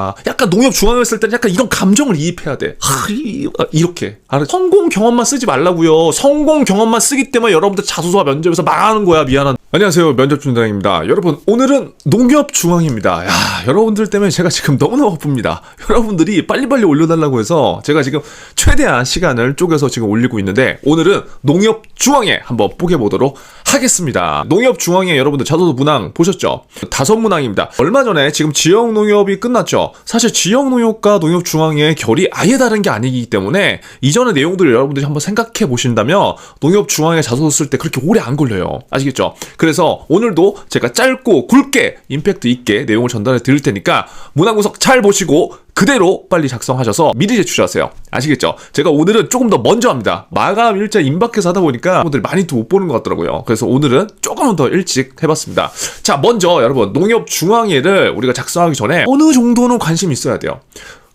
아, 약간 농협 중앙을 쓸 때는 약간 이런 감정을 이입해야 돼. 하, 이- 아, 이렇게. 성공 경험만 쓰지 말라고요. 성공 경험만 쓰기 때문에 여러분들 자소서와 면접에서 망하는 거야. 미안한. 안녕하세요. 면접 준장입니다. 여러분, 오늘은 농협 중앙입니다. 야, 여러분들 때문에 제가 지금 너무너무 바쁩니다. 여러분들이 빨리빨리 올려달라고 해서 제가 지금 최대한 시간을 쪼개서 지금 올리고 있는데 오늘은 농협 중앙에 한번 뽀개보도록 하겠습니다. 농협 중앙에 여러분들 자소서 문항 보셨죠? 다섯 문항입니다. 얼마 전에 지금 지역 농협이 끝났죠. 사실 지역 농협과 농협 중앙의 결이 아예 다른 게 아니기 때문에 이전의 내용들을 여러분들이 한번 생각해 보신다면 농협 중앙에 자소서 쓸 때 그렇게 오래 안 걸려요. 아시겠죠? 그래서 오늘도 제가 짧고 굵게 임팩트 있게 내용을 전달해 드릴 테니까 문항 분석 잘 보시고 그대로 빨리 작성하셔서 미리 제출하세요. 아시겠죠? 제가 오늘은 조금 더 먼저 합니다. 마감 일자 임박해서 하다 보니까 분들이 많이 또못 보는 것 같더라고요. 그래서 오늘은 조금은 더 일찍 해봤습니다. 자, 먼저 여러분 농협 중앙회를 우리가 작성하기 전에 어느 정도는 관심이 있어야 돼요.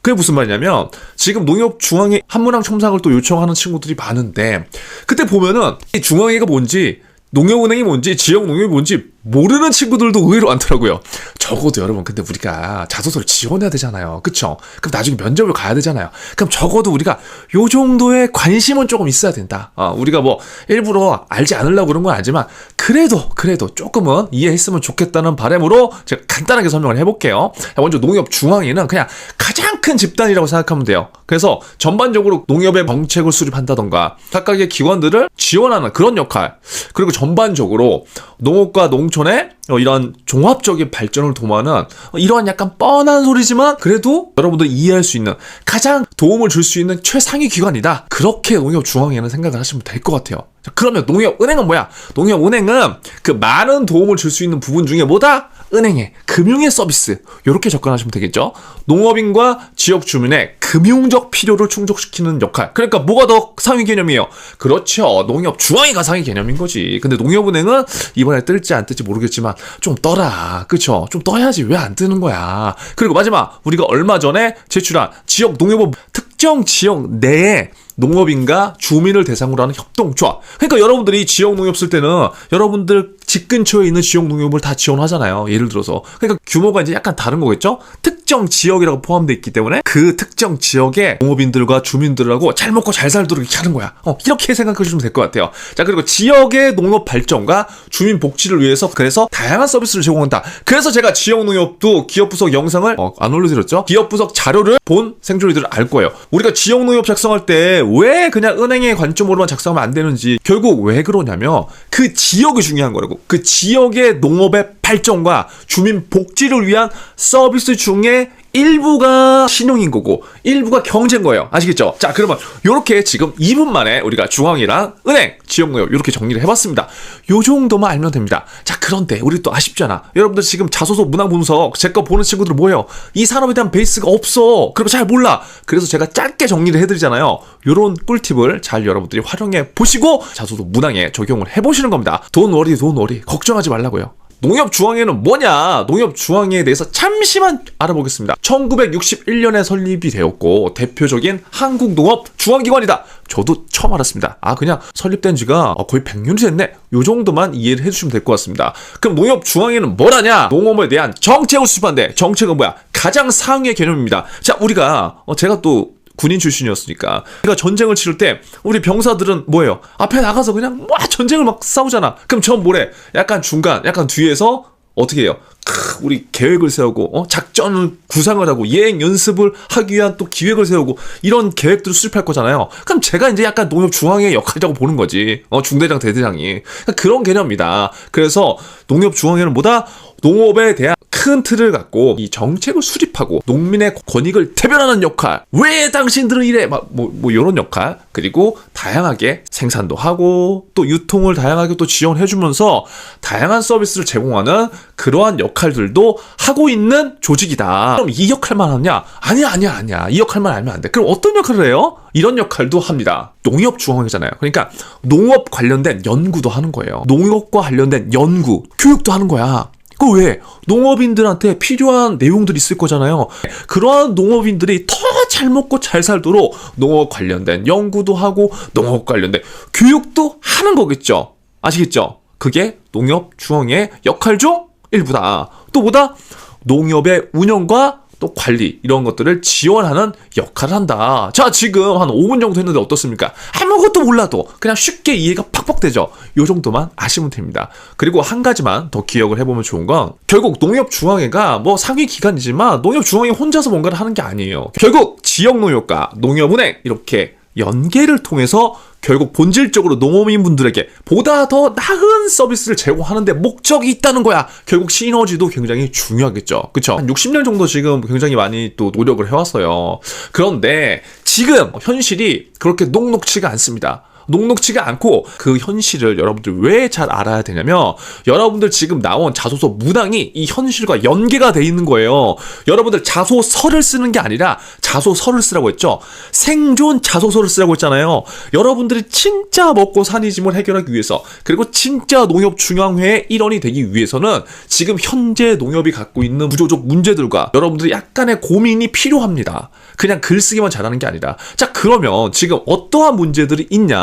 그게 무슨 말이냐면 지금 농협 중앙회 한문항 첨삭을 또 요청하는 친구들이 많은데 그때 보면은 이 중앙회가 뭔지 농협은행이 뭔지 지역 농협이 뭔지 모르는 친구들도 의외로 많더라고요. 적어도 여러분 근데 우리가 자소서를 지원해야 되잖아요. 그쵸? 그럼 나중에 면접을 가야 되잖아요. 그럼 적어도 우리가 요 정도의 관심은 조금 있어야 된다. 어, 우리가 뭐 일부러 알지 않으려고 그런 건 아니지만 그래도 그래도 조금은 이해했으면 좋겠다는 바람으로 제가 간단하게 설명을 해볼게요. 자, 먼저 농협 중앙위는 그냥 가장 큰 집단이라고 생각하면 돼요. 그래서 전반적으로 농협의 정책을 수립한다던가 각각의 기관들을 지원하는 그런 역할 그리고 전반적으로 농업과 농 촌의 어, 이런 종합적인 발전을 도모하는 어, 이러한 약간 뻔한 소리지만 그래도 여러분들 이해할 수 있는 가장 도움을 줄 수 있는 최상위 기관이다. 그렇게 농협 중앙회는 생각을 하시면 될 것 같아요. 자, 그러면 농협 은행은 뭐야? 농협 은행은 그 많은 도움을 줄 수 있는 부분 중에 뭐다? 은행의 금융의 서비스 이렇게 접근하시면 되겠죠. 농업인과 지역 주민의 금융적 필요를 충족시키는 역할. 그러니까 뭐가 더 상위 개념이에요? 그렇죠. 농협 중앙위가 상위 개념인 거지. 근데 농협은행은 이번에 뜰지 안 뜰지 모르겠지만 좀 떠라. 그쵸? 좀 떠야지 왜 안 뜨는 거야. 그리고 마지막 우리가 얼마 전에 제출한 지역 농협업 특정 지역 내에 농업인과 주민을 대상으로 하는 협동조합. 그러니까 여러분들이 지역 농협 쓸 때는 여러분들 집 근처에 있는 지역 농협을 다 지원하잖아요. 예를 들어서. 그러니까 규모가 이제 약간 다른 거겠죠? 특정 지역이라고 포함되어 있기 때문에 그 특정 지역의 농업인들과 주민들하고 잘 먹고 잘 살도록 이렇게 하는 거야. 어, 이렇게 생각하시면 될 것 같아요. 자, 그리고 지역의 농업 발전과 주민 복지를 위해서 그래서 다양한 서비스를 제공한다. 그래서 제가 지역 농협도 기업 부석 영상을 어, 안 올려드렸죠? 기업 부석 자료를 본 생존이들은 알 거예요. 우리가 지역 농협 작성할 때왜 그냥 은행의 관점으로만 작성하면 안 되는지 결국 왜 그러냐면 그 지역이 중요한 거라고. 그 지역의 농업의 발전과 주민 복지를 위한 서비스 중에 일부가 신용인 거고 일부가 경제인 거예요. 아시겠죠? 자, 그러면 이렇게 지금 2분 만에 우리가 중앙이랑 은행, 지역농협 이렇게 정리를 해봤습니다. 요 정도만 알면 됩니다. 자, 그런데 우리 또 아쉽잖아. 여러분들 지금 자소서 문항 분석 제 거 보는 친구들 뭐예요? 이 산업에 대한 베이스가 없어. 그리고 잘 몰라. 그래서 제가 짧게 정리를 해드리잖아요. 요런 꿀팁을 잘 여러분들이 활용해 보시고 자소서 문항에 적용을 해보시는 겁니다. 돈 워리, 돈 워리. 걱정하지 말라고요. 농협 중앙회는 뭐냐? 농협 중앙회에 대해서 잠시만 알아보겠습니다. 1961년에 설립이 되었고 대표적인 한국 농업 중앙기관이다. 저도 처음 알았습니다. 아 그냥 설립된 지가 거의 100년이 됐네. 요 정도만 이해를 해주시면 될 것 같습니다. 그럼 농협 중앙회는 뭐라냐? 농업에 대한 정책을 수립한데 정책은 뭐야? 가장 상위의 개념입니다. 자 우리가 어, 제가 또 군인 출신이었으니까 우리가 전쟁을 치를 때 우리 병사들은 뭐예요? 앞에 나가서 그냥 와 전쟁을 막 싸우잖아. 그럼 전 뭐래? 약간 중간, 약간 뒤에서 어떻게 해요? 크, 우리 계획을 세우고 어? 작전을 구상을 하고 예행 연습을 하기 위한 또 기획을 세우고 이런 계획들을 수립할 거잖아요. 그럼 제가 이제 약간 농협 중앙의 역할이라고 보는 거지. 어, 중대장 대대장이 그러니까 그런 개념입니다. 그래서 농협 중앙회는 뭐다? 농업에 대한 큰 틀을 갖고 이 정책을 수립하고 농민의 권익을 대변하는 역할. 왜 당신들은 이래? 막뭐 뭐 이런 역할. 그리고 다양하게 생산도 하고 또 유통을 다양하게 또 지원해 주면서 다양한 서비스를 제공하는 그러한 역할 들도 하고 있는 조직이다. 그럼 이 역할만 하냐? 아니야, 아니야, 아니야. 이 역할만 알면 안 돼. 그럼 어떤 역할을 해요? 이런 역할도 합니다. 농협 중앙회잖아요. 그러니까 농업 관련된 연구도 하는 거예요. 농업과 관련된 연구, 교육도 하는 거야. 그 왜? 농업인들한테 필요한 내용들이 있을 거잖아요. 그러한 농업인들이 더 잘 먹고 잘 살도록 농업 관련된 연구도 하고 농업 관련된 교육도 하는 거겠죠. 아시겠죠? 그게 농협 중앙의 역할 중 일부다. 또 뭐다? 농협의 운영과 또 관리 이런 것들을 지원하는 역할을 한다. 자, 지금 한 5분 정도 했는데 어떻습니까? 아무것도 몰라도 그냥 쉽게 이해가 팍팍 되죠. 요 정도만 아시면 됩니다. 그리고 한 가지만 더 기억을 해보면 좋은 건 결국 농협중앙회가 뭐 상위 기관이지만 농협중앙회 혼자서 뭔가를 하는 게 아니에요. 결국 지역 농협과 농협은행 이렇게 연계를 통해서 결국 본질적으로 농업인분들에게 보다 더 나은 서비스를 제공하는데 목적이 있다는 거야. 결국 시너지도 굉장히 중요하겠죠. 그쵸? 한 60년 정도 지금 굉장히 많이 또 노력을 해왔어요. 그런데 지금 현실이 그렇게 녹록치가 않습니다. 녹록치가 않고 그 현실을 여러분들 왜 잘 알아야 되냐면 여러분들 지금 나온 자소서 문항이 이 현실과 연계가 돼 있는 거예요. 여러분들 자소서를 쓰는 게 아니라 자소서를 쓰라고 했죠. 생존 자소서를 쓰라고 했잖아요. 여러분들이 진짜 먹고 사는 짐을 해결하기 위해서 그리고 진짜 농협 중앙회의 일원이 되기 위해서는 지금 현재 농협이 갖고 있는 구조적 문제들과 여러분들이 약간의 고민이 필요합니다. 그냥 글쓰기만 잘하는 게 아니라 자 그러면 지금 어떠한 문제들이 있냐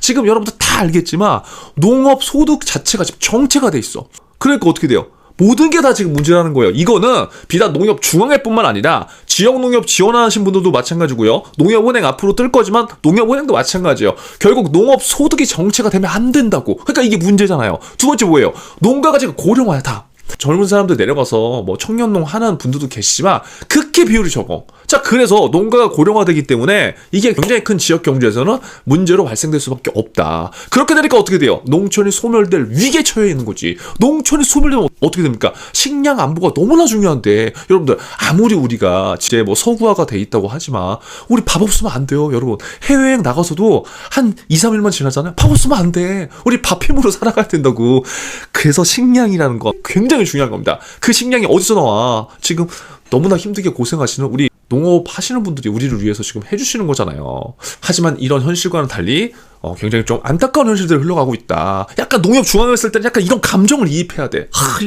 지금 여러분들 다 알겠지만 농업 소득 자체가 지금 정체가 돼 있어 그러니까 어떻게 돼요 모든 게 다 지금 문제라는 거예요. 이거는 비단 농협 중앙회뿐만 아니라 지역 농협 지원하신 분들도 마찬가지고요. 농협은행 앞으로 뜰 거지만 농협은행도 마찬가지예요. 결국 농업 소득이 정체가 되면 안 된다고. 그러니까 이게 문제잖아요. 두 번째 뭐예요? 농가가 지금 고령화야 다. 젊은 사람들 내려가서 뭐 청년농 하는 분들도 계시지만 극히 비율이 적어. 자, 그래서 농가가 고령화되기 때문에 이게 굉장히 큰 지역 경제에서는 문제로 발생될 수밖에 없다. 그렇게 되니까 어떻게 돼요? 농촌이 소멸될 위기에 처해 있는 거지. 농촌이 소멸되면 어떻게 됩니까? 식량 안보가 너무나 중요한데 여러분들 아무리 우리가 이제 뭐 서구화가 돼 있다고 하지만 우리 밥 없으면 안 돼요, 여러분. 해외여행 나가서도 한 2, 3일만 지나잖아요. 밥 없으면 안 돼. 우리 밥 힘으로 살아가야 된다고. 그래서 식량이라는 거 굉장히 중요한 겁니다. 그 식량이 어디서 나와? 지금 너무나 힘들게 고생하시는 우리 농업 하시는 분들이 우리를 위해서 지금 해주시는 거잖아요. 하지만 이런 현실과는 달리 어, 굉장히 좀 안타까운 현실들이 흘러가고 있다. 약간 농협 중앙을 쓸 때는 약간 이런 감정을 이입해야 돼. 하,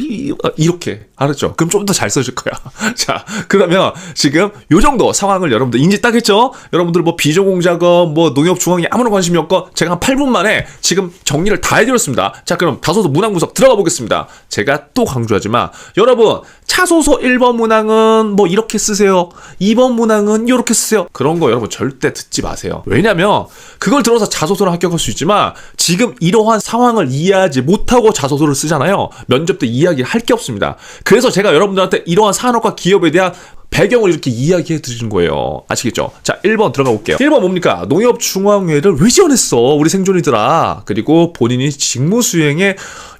이렇게. 알았죠? 그럼 좀 더 잘 써줄 거야. 자, 그러면 지금 요 정도 상황을 여러분들 인지 딱 했죠? 여러분들 뭐 비전공작업, 뭐 농협 중앙에 아무런 관심이 없고 제가 한 8분 만에 지금 정리를 다 해드렸습니다. 자, 그럼 다소서 문항 분석 들어가 보겠습니다. 제가 또 강조하지만 여러분 차소서 1번 문항은 뭐 이렇게 쓰세요. 2번 문항은 이렇게 쓰세요. 그런 거 여러분 절대 듣지 마세요. 왜냐면 그걸 들어서 자소서를 합격할 수 있지만 지금 이러한 상황을 이해하지 못하고 자소서를 쓰잖아요. 면접 때 이야기를 할게 없습니다. 그래서 제가 여러분들한테 이러한 산업과 기업에 대한 배경을 이렇게 이야기해 드리는 거예요. 아시겠죠? 자, 1번 들어가 볼게요. 1번 뭡니까? 농협중앙회를 왜 지원했어? 우리 생존이들아. 그리고 본인이 직무 수행에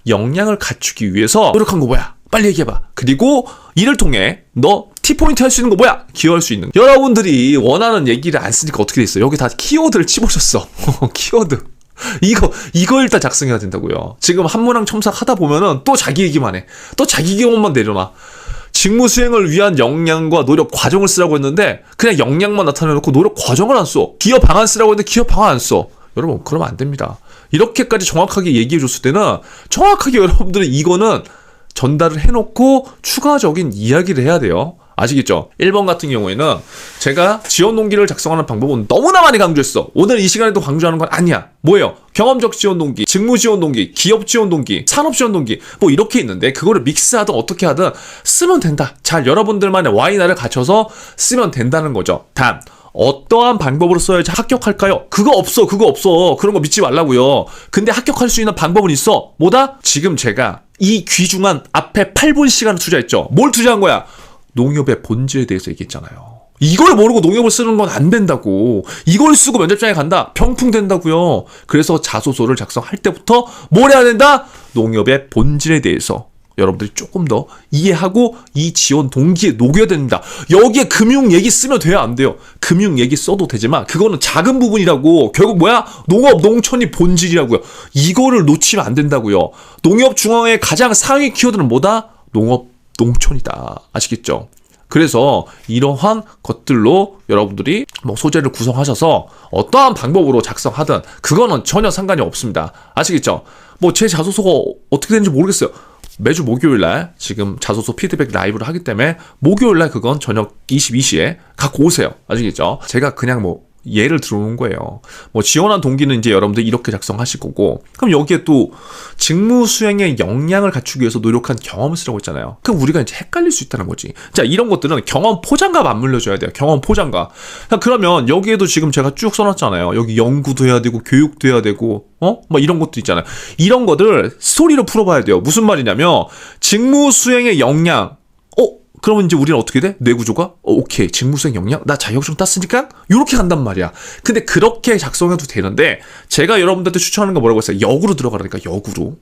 역량을 갖추기 위해서 노력한 거 뭐야? 빨리 얘기해봐. 그리고 이를 통해 너 T포인트 할 수 있는 거 뭐야? 기여할 수 있는. 여러분들이 원하는 얘기를 안 쓰니까 어떻게 돼 있어? 여기 다 키워드를 치보셨어. 키워드. 이거, 이거 일단 작성해야 된다고요. 지금 한문항 첨삭 하다 보면은 또 자기 얘기만 해. 또 자기 경험만 내려놔. 직무 수행을 위한 역량과 노력 과정을 쓰라고 했는데 그냥 역량만 나타내놓고 노력 과정을 안 써. 기업 방안 쓰라고 했는데 기업 방안 안 써. 여러분 그러면 안 됩니다. 이렇게까지 정확하게 얘기해 줬을 때는 정확하게 여러분들은 이거는 전달을 해놓고 추가적인 이야기를 해야 돼요. 아시겠죠? 1번 같은 경우에는 제가 지원 동기를 작성하는 방법은 너무나 많이 강조했어. 오늘 이 시간에도 강조하는 건 아니야. 뭐예요? 경험적 지원 동기, 직무 지원 동기, 기업 지원 동기, 산업 지원 동기 뭐 이렇게 있는데 그거를 믹스하든 어떻게 하든 쓰면 된다. 잘 여러분들만의 와이나를 갖춰서 쓰면 된다는 거죠. 단 어떠한 방법으로 써야지 합격할까요? 그거 없어, 그거 없어. 그런 거 믿지 말라고요. 근데 합격할 수 있는 방법은 있어. 뭐다? 지금 제가 이 귀중한 앞에 8분 시간을 투자했죠. 뭘 투자한 거야? 농협의 본질에 대해서 얘기했잖아요. 이걸 모르고 농협을 쓰는 건 안 된다고. 이걸 쓰고 면접장에 간다? 병풍 된다고요. 그래서 자소서를 작성할 때부터 뭘 해야 된다? 농협의 본질에 대해서 여러분들이 조금 더 이해하고 이 지원 동기에 녹여야 된다. 여기에 금융 얘기 쓰면 돼요, 안 돼요? 금융 얘기 써도 되지만 그거는 작은 부분이라고. 결국 뭐야? 농업 농촌이 본질이라고요. 이거를 놓치면 안 된다고요. 농협 중앙의 가장 상위 키워드는 뭐다? 농업 농촌이다. 아시겠죠? 그래서 이러한 것들로 여러분들이 뭐 소재를 구성하셔서 어떠한 방법으로 작성하든 그거는 전혀 상관이 없습니다. 아시겠죠? 뭐 제 자소서가 어떻게 되는지 모르겠어요. 매주 목요일 날 지금 자소서 피드백 라이브를 하기 때문에 목요일 날 그건 저녁 22시에 갖고 오세요. 아시겠죠? 제가 그냥 뭐 예를 들어오는 거예요. 뭐 지원한 동기는 이제 여러분들 이렇게 작성하실 거고, 그럼 여기에 또 직무 수행의 역량을 갖추기 위해서 노력한 경험을 쓰라고 했잖아요. 그럼 우리가 이제 헷갈릴 수 있다는 거지. 자, 이런 것들은 경험 포장과 맞물려줘야 돼요. 경험 포장과. 자, 그러면 여기에도 지금 제가 쭉 써놨잖아요. 여기 연구도 해야 되고, 교육도 해야 되고, 어? 뭐 이런 것도 있잖아요. 이런 것들 스토리로 풀어봐야 돼요. 무슨 말이냐면, 직무 수행의 역량, 어? 그러면 이제 우리는 어떻게 돼? 뇌구조가? 어, 오케이. 직무수행 역량? 나 자격증 땄으니까? 요렇게 간단 말이야. 근데 그렇게 작성해도 되는데, 제가 여러분들한테 추천하는 거 뭐라고 했어요? 역으로 들어가라니까, 역으로.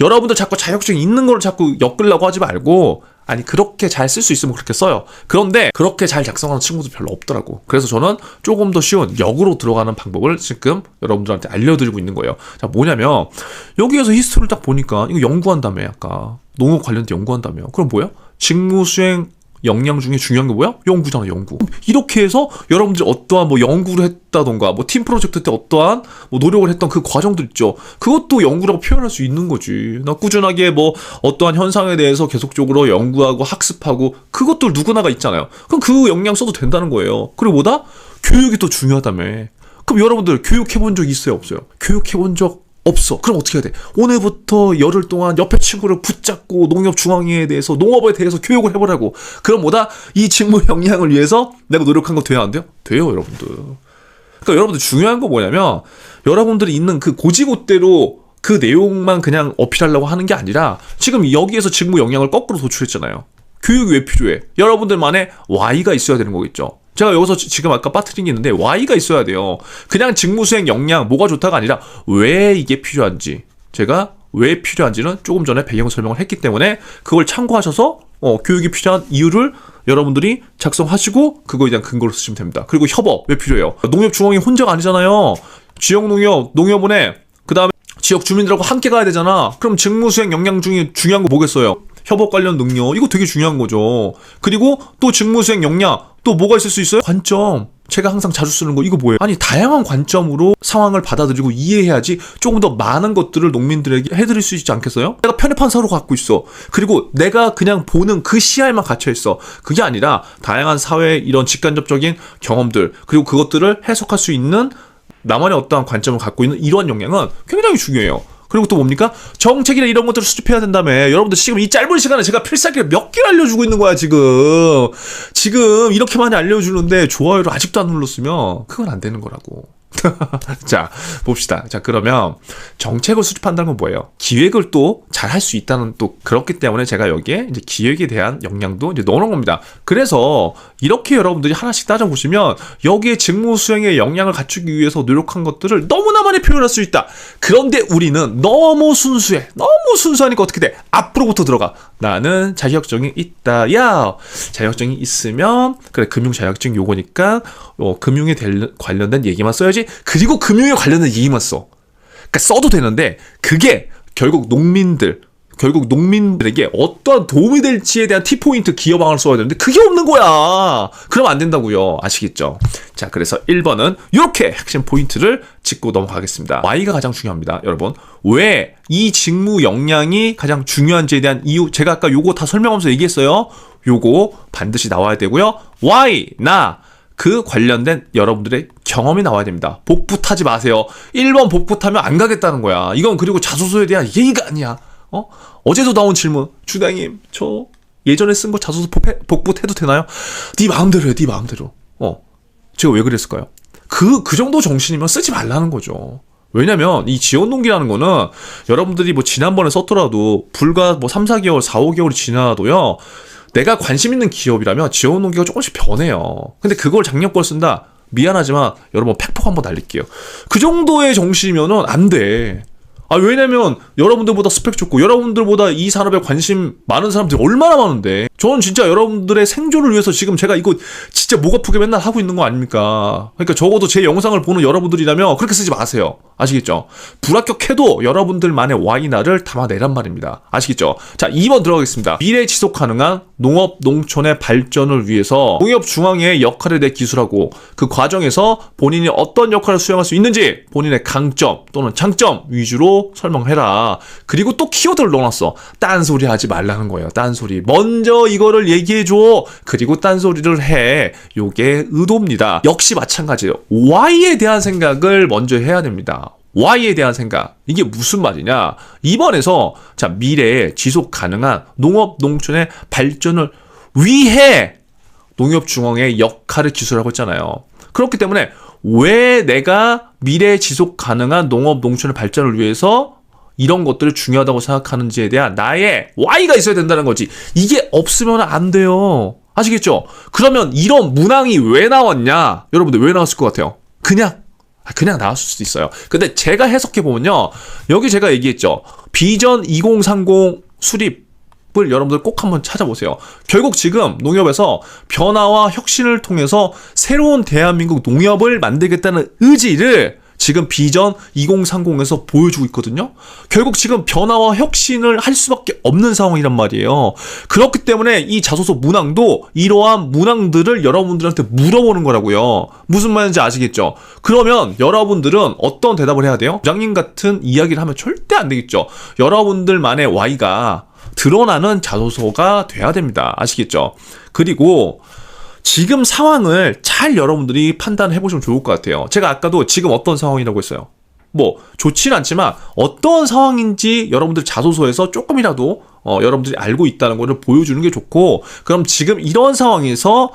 여러분들 자꾸 자격증 있는 걸 자꾸 엮으려고 하지 말고, 아니, 그렇게 잘 쓸 수 있으면 그렇게 써요. 그런데, 그렇게 잘 작성하는 친구들 별로 없더라고. 그래서 저는 조금 더 쉬운 역으로 들어가는 방법을 지금 여러분들한테 알려드리고 있는 거예요. 자, 뭐냐면, 여기에서 히스토리를 딱 보니까, 이거 연구한다며, 아까. 농업 관련된 연구한다며. 그럼 뭐야? 직무 수행 역량 중에 중요한 게 뭐야? 연구잖아, 연구. 이렇게 해서 여러분들이 어떠한 뭐 연구를 했다던가, 뭐 팀 프로젝트 때 어떠한 뭐 노력을 했던 그 과정들 있죠. 그것도 연구라고 표현할 수 있는 거지. 나 꾸준하게 뭐 어떠한 현상에 대해서 계속적으로 연구하고 학습하고 그것들 누구나가 있잖아요. 그럼 그 역량 써도 된다는 거예요. 그리고 뭐다? 교육이 또 중요하다며. 그럼 여러분들 교육해본 적 있어요, 없어요? 교육해본 적 없어. 그럼 어떻게 해야 돼? 오늘부터 열흘 동안 옆에 친구를 붙잡고 농협 중앙회에 대해서 농업에 대해서 교육을 해보라고. 그럼 뭐다? 이 직무 역량을 위해서 내가 노력한 거 돼야 안 돼요? 돼요, 여러분들. 그러니까 여러분들 중요한 거 뭐냐면 여러분들이 있는 그 고지고대로 그 내용만 그냥 어필하려고 하는 게 아니라 지금 여기에서 직무 역량을 거꾸로 도출했잖아요. 교육이 왜 필요해? 여러분들만의 Y가 있어야 되는 거겠죠. 제가 여기서 지- 지금 아까 빠뜨린 게 있는데 Y가 있어야 돼요. 그냥 직무수행 역량 뭐가 좋다가 아니라 왜 이게 필요한지 제가 왜 필요한지는 조금 전에 배경 설명을 했기 때문에 그걸 참고하셔서 어, 교육이 필요한 이유를 여러분들이 작성하시고 그거에 대한 근거를 쓰시면 됩니다. 그리고 협업 왜 필요해요? 농협중앙이 혼자가 아니잖아요. 지역농협, 농협원에 그 다음에 지역 주민들하고 함께 가야 되잖아. 그럼 직무수행 역량 중에 중요한 거 뭐겠어요? 협업 관련 능력 이거 되게 중요한 거죠. 그리고 또 직무 수행 역량 또 뭐가 있을 수 있어요? 관점. 제가 항상 자주 쓰는 거 이거 뭐예요? 아니 다양한 관점으로 상황을 받아들이고 이해해야지 조금 더 많은 것들을 농민들에게 해드릴 수 있지 않겠어요? 내가 편협한 사로 갖고 있어. 그리고 내가 그냥 보는 그 시야에만 갇혀 있어. 그게 아니라 다양한 사회 이런 직간접적인 경험들 그리고 그것들을 해석할 수 있는 나만의 어떠한 관점을 갖고 있는 이러한 역량은 굉장히 중요해요. 그리고 또 뭡니까? 정책이나 이런 것들을 수집해야 된다며. 여러분들 지금 이 짧은 시간에 제가 필살기를 몇 개를 알려주고 있는 거야, 지금. 지금 이렇게 많이 알려주는데 좋아요를 아직도 안 눌렀으면 그건 안 되는 거라고. 자, 봅시다. 자, 그러면 정책을 수립한다는 건 뭐예요? 기획을 또 잘 할 수 있다는 또 그렇기 때문에 제가 여기에 이제 기획에 대한 역량도 이제 넣어놓은 겁니다. 그래서 이렇게 여러분들이 하나씩 따져보시면 여기에 직무 수행의 역량을 갖추기 위해서 노력한 것들을 너무나 많이 표현할 수 있다. 그런데 우리는 너무 순수해. 너무 순수하니까 어떻게 돼? 앞으로부터 들어가. 나는 자격증이 있다. 야, 자격증이 있으면 그래 금융 자격증 요거니까 어, 금융에 될- 관련된 얘기만 써야지. 그리고 금융에 관련된 얘기만 써. 그러니까 써도 되는데 그게 결국 농민들 결국 농민들에게 어떠한 도움이 될지에 대한 T포인트 기여방을 써야 되는데 그게 없는 거야. 그럼 안 된다고요. 아시겠죠? 자, 그래서 1번은 이렇게 핵심 포인트를 짚고 넘어가겠습니다. Y가 가장 중요합니다. 여러분. 왜 이 직무 역량이 가장 중요한지에 대한 이유 제가 아까 요거 다 설명하면서 얘기했어요. 요거 반드시 나와야 되고요. Y 나 그 관련된 여러분들의 경험이 나와야 됩니다. 복부 타지 마세요. 1번 복부 타면 안 가겠다는 거야. 이건 그리고 자소서에 대한 예의가 아니야. 어? 어제도 나온 질문. 주당님, 저 예전에 쓴 거 자소서 복부 해도 되나요? 네 마음대로 해, 네 마음대로. 어. 제가 왜 그랬을까요? 그, 그 정도 정신이면 쓰지 말라는 거죠. 왜냐면 이 지원 동기라는 거는 여러분들이 뭐 지난번에 썼더라도 불과 뭐 3, 4개월, 4, 5개월이 지나도요. 내가 관심 있는 기업이라면 지원 동기가 조금씩 변해요. 근데 그걸 작년 걸 쓴다. 미안하지만 여러분 팩폭 한번 날릴게요. 그 정도의 정신이면은 안 돼. 아 왜냐면 여러분들보다 스펙 좋고 여러분들보다 이 산업에 관심 많은 사람들이 얼마나 많은데 저는 진짜 여러분들의 생존을 위해서 지금 제가 이거 진짜 목 아프게 맨날 하고 있는 거 아닙니까? 그러니까 적어도 제 영상을 보는 여러분들이라면 그렇게 쓰지 마세요. 아시겠죠? 불합격해도 여러분들만의 와이나를 담아내란 말입니다. 아시겠죠? 자, 2번 들어가겠습니다. 미래 지속 가능한 농업, 농촌의 발전을 위해서 농협 중앙의 역할에 대해 기술하고 그 과정에서 본인이 어떤 역할을 수행할 수 있는지 본인의 강점 또는 장점 위주로 설명해라. 그리고 또 키워드를 넣어놨어. 딴소리 하지 말라는 거예요. 딴소리. 먼저 이거를 얘기해줘. 그리고 딴소리를 해. 요게 의도입니다. 역시 마찬가지예요. Y에 대한 생각을 먼저 해야 됩니다. Y에 대한 생각. 이게 무슨 말이냐? 이번에서 자 미래에 지속 가능한 농업 농촌의 발전을 위해 농협중앙의 역할을 기술하고 있잖아요. 그렇기 때문에 왜 내가 미래 지속 가능한 농업 농촌의 발전을 위해서 이런 것들을 중요하다고 생각하는지에 대한 나의 Y가 있어야 된다는 거지. 이게 없으면 안 돼요. 아시겠죠? 그러면 이런 문항이 왜 나왔냐? 여러분들 왜 나왔을 것 같아요? 그냥 아, 그냥 나왔을 수도 있어요. 근데 제가 해석해 보면요. 여기 제가 얘기했죠. 비전 2030 수립 을 여러분들 꼭 한번 찾아보세요. 결국 지금 농협에서 변화와 혁신을 통해서 새로운 대한민국 농협을 만들겠다는 의지를 지금 비전 2030에서 보여주고 있거든요. 결국 지금 변화와 혁신을 할 수밖에 없는 상황이란 말이에요. 그렇기 때문에 이 자소서 문항도 이러한 문항들을 여러분들한테 물어보는 거라고요. 무슨 말인지 아시겠죠? 그러면 여러분들은 어떤 대답을 해야 돼요? 부장님 같은 이야기를 하면 절대 안 되겠죠. 여러분들만의 Y가 드러나는 자소서가 돼야 됩니다. 아시겠죠? 그리고 지금 상황을 잘 여러분들이 판단해 보시면 좋을 것 같아요. 제가 아까도 지금 어떤 상황이라고 했어요. 뭐 좋지는 않지만 어떤 상황인지 여러분들 자소서에서 조금이라도 어, 여러분들이 알고 있다는 것을 보여주는 게 좋고 그럼 지금 이런 상황에서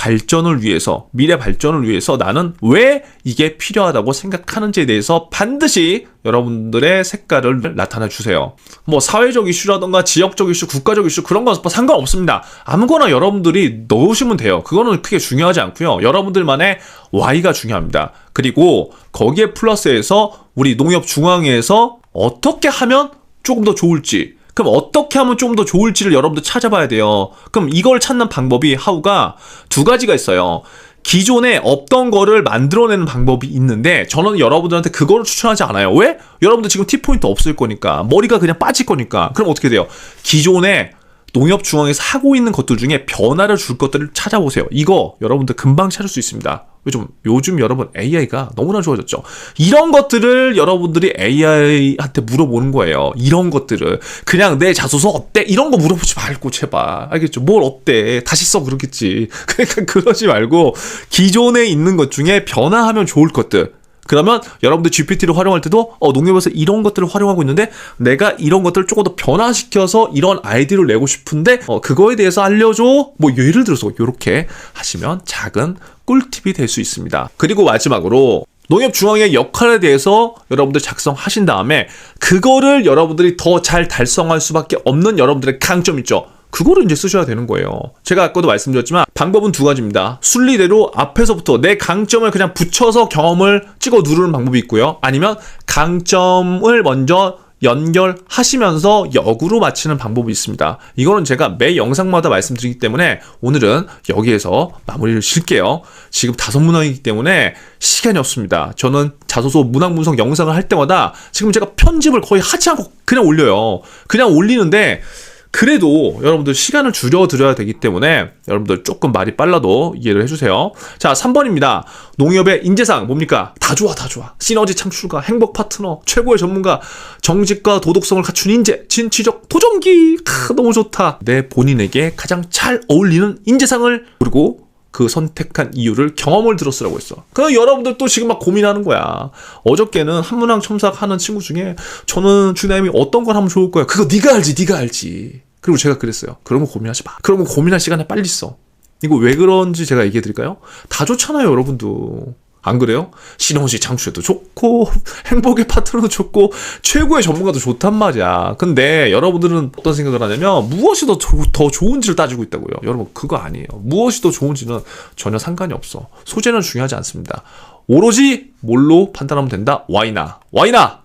발전을 위해서 미래 발전을 위해서 나는 왜 이게 필요하다고 생각하는지에 대해서 반드시 여러분들의 색깔을 나타내 주세요. 뭐 사회적 이슈라던가 지역적 이슈, 국가적 이슈 그런 건 상관없습니다. 아무거나 여러분들이 넣으시면 돼요. 그거는 크게 중요하지 않고요. 여러분들만의 Y가 중요합니다. 그리고 거기에 플러스해서 우리 농협 중앙회에서 어떻게 하면 조금 더 좋을지 그럼 어떻게 하면 좀 더 좋을지를 여러분들 찾아봐야 돼요. 그럼 이걸 찾는 방법이 하우가 두 가지가 있어요. 기존에 없던 거를 만들어내는 방법이 있는데 저는 여러분들한테 그거를 추천하지 않아요. 왜? 여러분들 지금 T포인트 없을 거니까 머리가 그냥 빠질 거니까 그럼 어떻게 돼요? 기존에 농협 중앙에서 하고 있는 것들 중에 변화를 줄 것들을 찾아보세요. 이거 여러분들 금방 찾을 수 있습니다. 요즘 요즘 여러분 AI가 너무나 좋아졌죠. 이런 것들을 여러분들이 AI한테 물어보는 거예요. 이런 것들을 그냥 내 자소서 어때? 이런 거 물어보지 말고 제발 알겠죠? 뭘 어때? 다시 써 그러겠지. 그러니까 그러지 말고 기존에 있는 것 중에 변화하면 좋을 것들 그러면 여러분들 GPT를 활용할 때도 어, 농협에서 이런 것들을 활용하고 있는데 내가 이런 것들을 조금 더 변화시켜서 이런 아이디어를 내고 싶은데 어, 그거에 대해서 알려줘. 뭐 예를 들어서 이렇게 하시면 작은 꿀팁이 될 수 있습니다. 그리고 마지막으로 농협 중앙의 역할에 대해서 여러분들 작성하신 다음에 그거를 여러분들이 더 잘 달성할 수밖에 없는 여러분들의 강점 있죠. 그거를 이제 쓰셔야 되는 거예요. 제가 아까도 말씀드렸지만 방법은 두 가지입니다. 순리대로 앞에서부터 내 강점을 그냥 붙여서 경험을 찍어 누르는 방법이 있고요. 아니면 강점을 먼저 연결하시면서 역으로 맞히는 방법이 있습니다. 이거는 제가 매 영상마다 말씀드리기 때문에 오늘은 여기에서 마무리를 쉴게요. 지금 다섯 문항이기 때문에 시간이 없습니다. 저는 자소서 문학 문성 영상을 할 때마다 지금 제가 편집을 거의 하지 않고 그냥 올려요. 그냥 올리는데 그래도 여러분들 시간을 줄여드려야 되기 때문에 여러분들 조금 말이 빨라도 이해를 해주세요. 자, 3번입니다. 농협의 인재상 뭡니까? 다 좋아, 다 좋아. 시너지 창출가, 행복 파트너, 최고의 전문가, 정직과 도덕성을 갖춘 인재, 진취적 도전기. 크, 너무 좋다. 내 본인에게 가장 잘 어울리는 인재상을 그리고 그 선택한 이유를 경험을 들었으라고 했어. 그럼 여러분들 또 지금 막 고민하는 거야. 어저께는 한문항 첨삭 하는 친구 중에 저는 주나님이 어떤 걸 하면 좋을 거야. 그거 네가 알지, 네가 알지. 그리고 제가 그랬어요. 그런 거 고민하지 마. 그런 거 고민할 시간에 빨리 써. 이거 왜 그런지 제가 얘기해 드릴까요? 다 좋잖아요, 여러분도. 안 그래요? 신혼시 장수해도 좋고 행복의 파트너도 좋고 최고의 전문가도 좋단 말이야. 근데 여러분들은 어떤 생각을 하냐면 무엇이 더, 조, 더 좋은지를 따지고 있다고요. 여러분 그거 아니에요. 무엇이 더 좋은지는 전혀 상관이 없어. 소재는 중요하지 않습니다. 오로지 뭘로 판단하면 된다? 와이나 와이나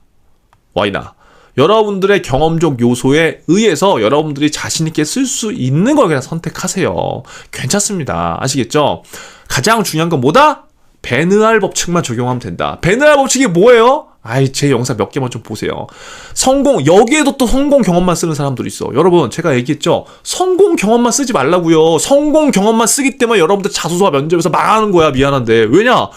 와이나 여러분들의 경험적 요소에 의해서 여러분들이 자신있게 쓸 수 있는 걸 그냥 선택하세요. 괜찮습니다. 아시겠죠? 가장 중요한 건 뭐다? 베느알 법칙만 적용하면 된다. 베느알 법칙이 뭐예요? 아이, 제 영상 몇 개만 좀 보세요. 성공, 여기에도 또 성공 경험만 쓰는 사람들이 있어. 여러분, 제가 얘기했죠? 성공 경험만 쓰지 말라고요. 성공 경험만 쓰기 때문에 여러분들 자소서와 면접에서 망하는 거야. 미안한데. 왜냐?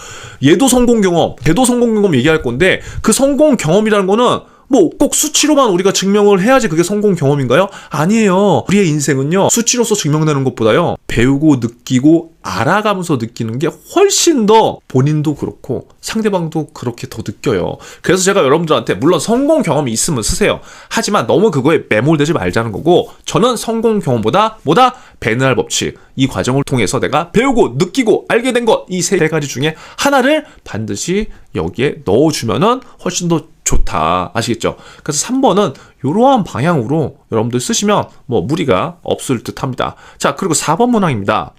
얘도 성공 경험, 걔도 성공 경험 얘기할 건데, 그 성공 경험이라는 거는 뭐 꼭 수치로만 우리가 증명을 해야지 그게 성공 경험인가요? 아니에요. 우리의 인생은요. 수치로서 증명되는 것보다요. 배우고 느끼고 알아가면서 느끼는 게 훨씬 더 본인도 그렇고 상대방도 그렇게 더 느껴요. 그래서 제가 여러분들한테 물론 성공 경험이 있으면 쓰세요. 하지만 너무 그거에 매몰되지 말자는 거고 저는 성공 경험보다 뭐다 베느알 법칙 이 과정을 통해서 내가 배우고 느끼고 알게 된 것 이 세 가지 중에 하나를 반드시 여기에 넣어주면은 훨씬 더 좋다. 아시겠죠? 그래서 3번은 이러한 방향으로 여러분들 쓰시면 뭐 무리가 없을 듯 합니다. 자, 그리고 4번 문항입니다.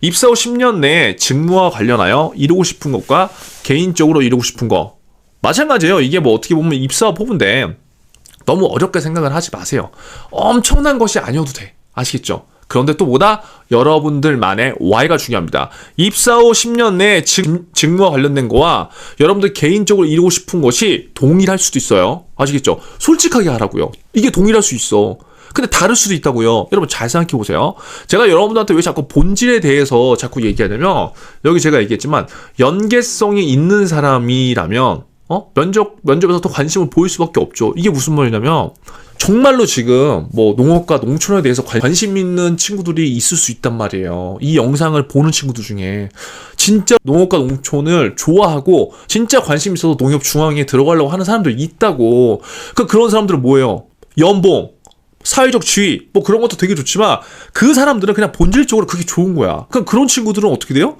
입사 후 10년 내에 직무와 관련하여 이루고 싶은 것과 개인적으로 이루고 싶은 거. 마찬가지예요. 이게 뭐 어떻게 보면 입사 포부인데 너무 어렵게 생각을 하지 마세요. 엄청난 것이 아니어도 돼. 아시겠죠? 그런데 또 뭐다? 여러분들만의 Y가 중요합니다. 입사 후 10년 내에 직, 직무와 관련된 거와 여러분들 개인적으로 이루고 싶은 것이 동일할 수도 있어요. 아시겠죠? 솔직하게 하라고요. 이게 동일할 수 있어. 근데 다를 수도 있다고요. 여러분 잘 생각해 보세요. 제가 여러분들한테 왜 자꾸 본질에 대해서 자꾸 얘기하냐면 여기 제가 얘기했지만 연계성이 있는 사람이라면 어? 면접 면접에서 더 관심을 보일 수밖에 없죠. 이게 무슨 말이냐면 정말로 지금 뭐 농업과 농촌에 대해서 관- 관심 있는 친구들이 있을 수 있단 말이에요. 이 영상을 보는 친구들 중에 진짜 농업과 농촌을 좋아하고 진짜 관심 있어서 농협 중앙에 들어가려고 하는 사람들 있다고. 그 그런 사람들은 뭐예요? 연봉, 사회적 지위, 뭐 그런 것도 되게 좋지만 그 사람들은 그냥 본질적으로 그게 좋은 거야. 그럼 그런 친구들은 어떻게 돼요?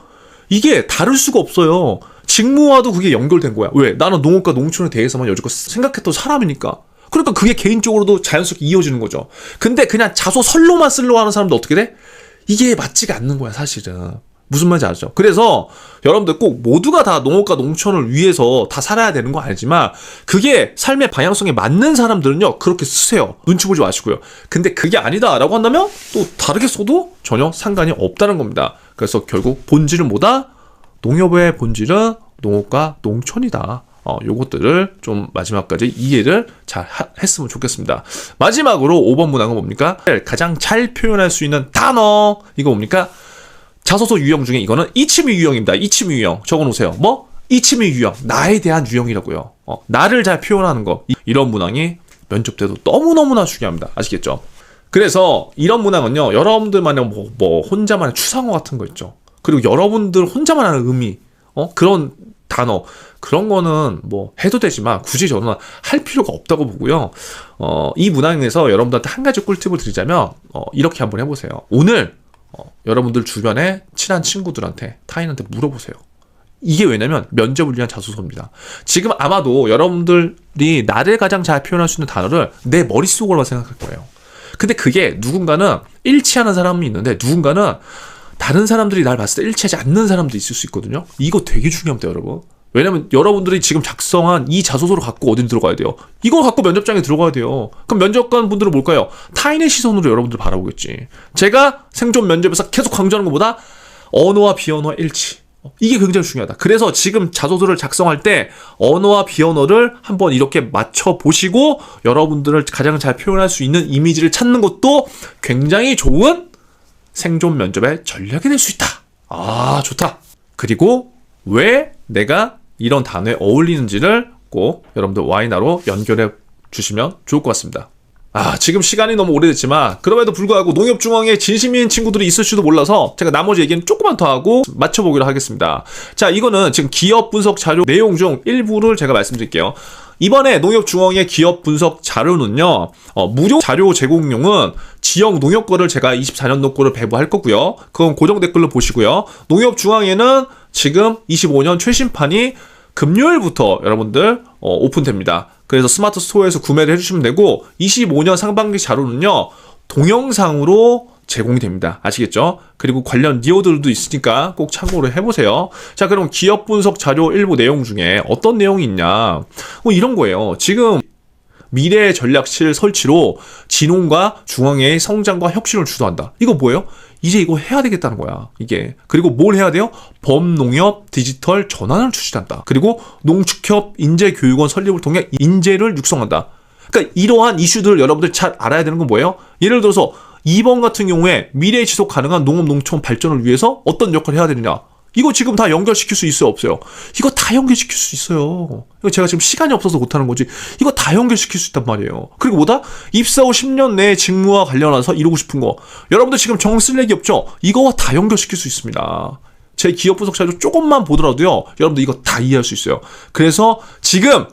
이게 다를 수가 없어요. 직무와도 그게 연결된 거야. 왜? 나는 농업과 농촌에 대해서만 여지껏 생각했던 사람이니까. 그러니까 그게 개인적으로도 자연스럽게 이어지는 거죠. 근데 그냥 자소설로만 쓰려고 하는 사람도 어떻게 돼? 이게 맞지가 않는 거야, 사실은. 무슨 말인지 알죠? 그래서 여러분들 꼭 모두가 다 농업과 농촌을 위해서 다 살아야 되는 거 알지만 그게 삶의 방향성에 맞는 사람들은요 그렇게 쓰세요 눈치 보지 마시고요 근데 그게 아니다라고 한다면 또 다르게 써도 전혀 상관이 없다는 겁니다 그래서 결국 본질은 뭐다? 농협의 본질은 농업과 농촌이다. 어, 요것들을 좀 마지막까지 이해를 잘 하- 했으면 좋겠습니다. 마지막으로 5번 문항은 뭡니까? 가장 잘 표현할 수 있는 단어. 이거 뭡니까? 자소서 유형 중에 이거는 이치미 유형입니다. 이치미 유형. 적어 놓으세요. 뭐? 이치미 유형. 나에 대한 유형이라고요. 어, 나를 잘 표현하는 거. 이- 이런 문항이 면접 때도 너무너무나 중요합니다. 아시겠죠? 그래서 이런 문항은요, 여러분들만의 뭐, 뭐 혼자만의 추상어 같은 거 있죠. 그리고 여러분들 혼자만 하는 의미, 어? 그런 단어, 그런 거는 뭐 해도 되지만 굳이 저는 할 필요가 없다고 보고요. 어, 이 문항에서 여러분들한테 한 가지 꿀팁을 드리자면, 어, 이렇게 한번 해보세요. 오늘, 어, 여러분들 주변에 친한 친구들한테, 타인한테 물어보세요. 이게 왜냐면 면접을 위한 자소서입니다. 지금 아마도 여러분들이 나를 가장 잘 표현할 수 있는 단어를 내 머릿속으로만 생각할 거예요. 근데 그게 누군가는 일치하는 사람이 있는데 누군가는 다른 사람들이 날 봤을 때 일치하지 않는 사람도 있을 수 있거든요. 이거 되게 중요합니다, 여러분. 왜냐면 여러분들이 지금 작성한 이 자소서를 갖고 어디 들어가야 돼요? 이걸 갖고 면접장에 들어가야 돼요. 그럼 면접관 분들은 뭘까요? 타인의 시선으로 여러분들 바라보겠지. 제가 생존 면접에서 계속 강조하는 것보다 언어와 비언어의 일치. 어, 이게 굉장히 중요하다. 그래서 지금 자소서를 작성할 때 언어와 비언어를 한번 이렇게 맞춰 보시고 여러분들을 가장 잘 표현할 수 있는 이미지를 찾는 것도 굉장히 좋은 생존 면접의 전략이 될 수 있다. 아, 좋다. 그리고 왜 내가 이런 단어에 어울리는지를 꼭 여러분들 와이나로 연결해 주시면 좋을 것 같습니다. 아, 지금 시간이 너무 오래됐지만, 그럼에도 불구하고 농협 중앙에 진심인 친구들이 있을지도 몰라서 제가 나머지 얘기는 조금만 더 하고 맞춰 보기로 하겠습니다. 자, 이거는 지금 기업 분석 자료 내용 중 일부를 제가 말씀드릴게요. 이번에 농협중앙의 기업 분석 자료는요, 어, 무료 자료 제공용은 지역 농협 거를 제가 24년도 거를 배부할 거고요. 그건 고정 댓글로 보시고요. 농협중앙에는 지금 25년 최신판이 금요일부터 여러분들 어, 오픈됩니다. 그래서 스마트 스토어에서 구매를 해주시면 되고 25년 상반기 자료는요 동영상으로 제공이 됩니다. 아시겠죠? 그리고 관련 니어들도 있으니까 꼭 참고를 해보세요. 자, 그럼 기업 분석 자료 일부 내용 중에 어떤 내용이 있냐? 뭐 이런 거예요. 지금 미래 전략실 설치로 진홍과 중앙의 성장과 혁신을 주도한다. 이거 뭐예요? 이제 이거 해야 되겠다는 거야. 이게. 그리고 뭘 해야 돼요? 범농협 디지털 전환을 추진한다. 그리고 농축협 인재교육원 설립을 통해 인재를 육성한다. 그러니까 이러한 이슈들을 여러분들 잘 알아야 되는 건 뭐예요? 예를 들어서 2번 같은 경우에 미래 지속 가능한 농업 농촌 발전을 위해서 어떤 역할을 해야 되느냐? 이거 지금 다 연결시킬 수 있어요, 없어요? 이거 다 연결시킬 수 있어요. 이거 제가 지금 시간이 없어서 못하는 거지. 이거 다다 연결시킬 수 있단 말이에요. 그리고 뭐다? 입사 후 10년 내에 직무와 관련해서 이루고 싶은 거. 여러분들 지금 정 쓸 얘기 없죠? 이거와 다 연결시킬 수 있습니다. 제 기업 분석 자료 조금만 보더라도요. 여러분들 이거 다 이해할 수 있어요. 그래서 지금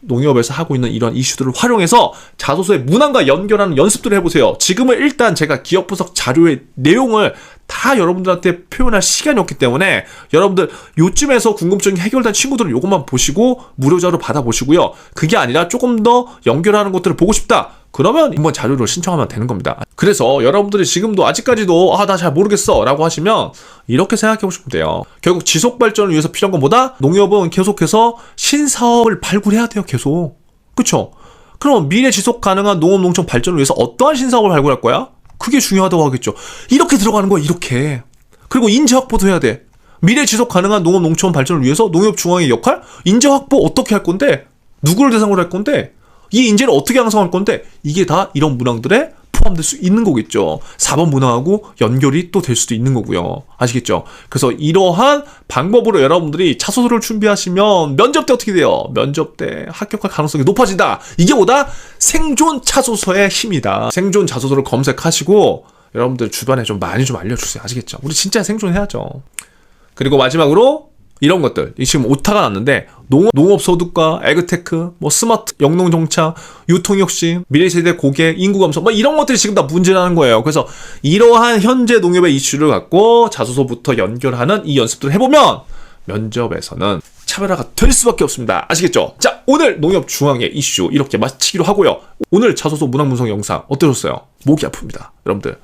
농협에서 하고 있는 이런 이슈들을 활용해서 자소서의 문항과 연결하는 연습들을 해보세요. 지금은 일단 제가 기업 분석 자료의 내용을 다 여러분들한테 표현할 시간이 없기 때문에 여러분들 요쯤에서 궁금증이 해결된 친구들은 이것만 보시고 무료 자료 받아보시고요. 그게 아니라 조금 더 연결하는 것들을 보고 싶다. 그러면 한번 자료를 신청하면 되는 겁니다. 그래서 여러분들이 지금도 아직까지도 아 나 잘 모르겠어 라고 하시면 이렇게 생각해 보시면 돼요. 결국 지속 발전을 위해서 필요한 건 뭐다? 농협은 계속해서 신사업을 발굴해야 돼요. 계속. 그쵸? 그럼 미래 지속 가능한 농업 농촌 발전을 위해서 어떠한 신사업을 발굴할 거야? 그게 중요하다고 하겠죠. 이렇게 들어가는 거야, 이렇게. 그리고 인재 확보도 해야 돼. 미래 지속 가능한 농업 농촌 발전을 위해서 농협 중앙의 역할? 인재 확보 어떻게 할 건데? 누구를 대상으로 할 건데? 이 인재를 어떻게 양성할 건데? 이게 다 이런 문항들에 포함될 수 있는 거겠죠. 4번 문항하고 연결이 또 될 수도 있는 거고요. 아시겠죠? 그래서 이러한 방법으로 여러분들이 차소서를 준비하시면 면접 때 어떻게 돼요? 면접 때 합격할 가능성이 높아진다. 이게 뭐다? 생존 차소서의 힘이다. 생존 차소서를 검색하시고 여러분들 주변에 좀 많이 좀 알려주세요. 아시겠죠? 우리 진짜 생존해야죠. 그리고 마지막으로 이런 것들 이 지금 오타가 났는데 농업, 농업 소득과 에그테크, 뭐 스마트 영농 정착, 유통 혁신, 미래 세대 고객, 인구 감소, 뭐 이런 것들이 지금 다 문제라는 거예요. 그래서 이러한 현재 농협의 이슈를 갖고 자소서부터 연결하는 이 연습들을 해보면 면접에서는 차별화가 될 수밖에 없습니다. 아시겠죠? 자, 오늘 농협 중앙의 이슈 이렇게 마치기로 하고요. 오늘 자소서 문학 문성 영상 어떠셨어요? 목이 아픕니다. 여러분들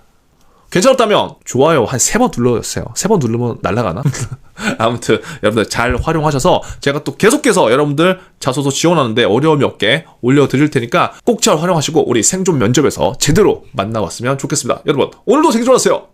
괜찮았다면 좋아요 한 세 번 눌러주세요. 세 번 누르면 날아가나? 아무튼 여러분들 잘 활용하셔서 제가 또 계속해서 여러분들 자소서 지원하는데 어려움이 없게 올려드릴 테니까 꼭 잘 활용하시고 우리 생존 면접에서 제대로 만나봤으면 좋겠습니다. 여러분 오늘도 생존하세요.